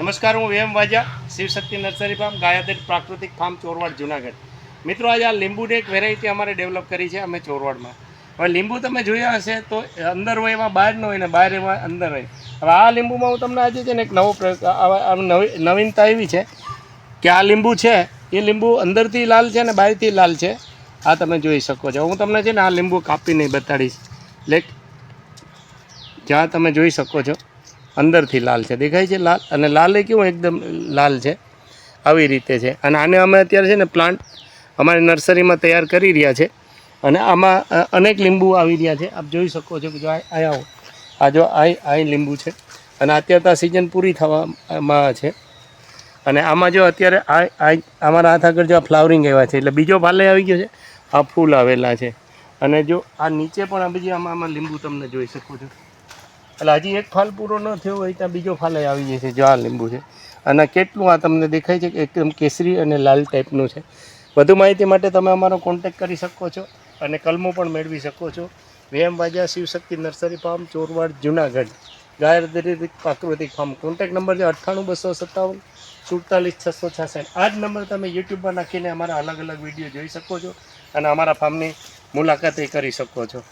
નમસ્કાર, હું Vem Vaja Shivshakti nursery farm ગાયાદેટ પ્રાકૃતિક ફાર્મ, ચોરવાડ, જુનાગઢ. મિત્રો, આજે આ લીંબુની એક વેરાયટી અમારે ડેવલપ કરી છે અમે ચોરવાડમાં. હવે લીંબુ તમે જોયા હશે તો અંદર હોય એમાં, બહાર ન હોય ને બહાર એમાં અંદર હોય. હવે આ લીંબુમાં હું તમને આજે છે ને એક નવો પ્રયોગ નવી, નવીનતા એવી છે કે આ લીંબુ છે, એ લીંબુ અંદરથી લાલ છે અને બહારથી લાલ છે. આ તમે જોઈ શકો છો. હું તમને છે ને આ લીંબુ કાપીને બતાડીશ. એટલે જ્યાં તમે જોઈ શકો છો. અંદરથી લાલ છે. દેખાય છે લાલ અને લાલ એ કેવું એકદમ લાલ છે. આવી રીતે છે. અને આને અમે અત્યારે છે ને પ્લાન્ટ અમારી નર્સરીમાં તૈયાર કરી રહ્યા છે. અને આમાં અનેક લીંબુ આવી રહ્યા છે. આપ જોઈ શકો છો કે જો આવો. આ જો આ આ લીંબુ છે. અને અત્યારે તો સિઝન પૂરી થવામાં છે. અને આમાં જો અત્યારે આ અમારા હાથ આગળ જો આ ફ્લાવરિંગ આવ્યા છે. એટલે બીજો ભાલે આવી ગયો છે. આ ફૂલ આવેલા છે. અને જો આ નીચે પણ આ બીજી આમાં આમાં લીંબુ તમને જોઈ શકો છો. એટલે હજી એક ફાલ પૂરો ન થયો હોય ત્યાં બીજો ફાલ આવી છે, જો આ લીંબુ છે. અને કેટલું આ તમને દેખાય છે કે એકદમ કેસરી અને લાલ ટાઈપનું છે. વધુ માહિતી માટે તમે અમારો કોન્ટેક કરી શકો છો અને કલમો પણ મેળવી શકો છો. Vem Baja Shivshakti nursery farm, Chorwad, Junagadh. ગાયરદરી પ્રાકૃતિક ફાર્મ. કોન્ટેક નંબર છે અઠ્ઠાણું, બસો સત્તાવન, સુડતાલીસ, છસો છાસઠ આ જ નંબર તમે યુટ્યુબમાં નાખીને અમારા અલગ અલગ વીડિયો જોઈ શકો છો અને અમારા ફાર્મની મુલાકાત કરી શકો છો.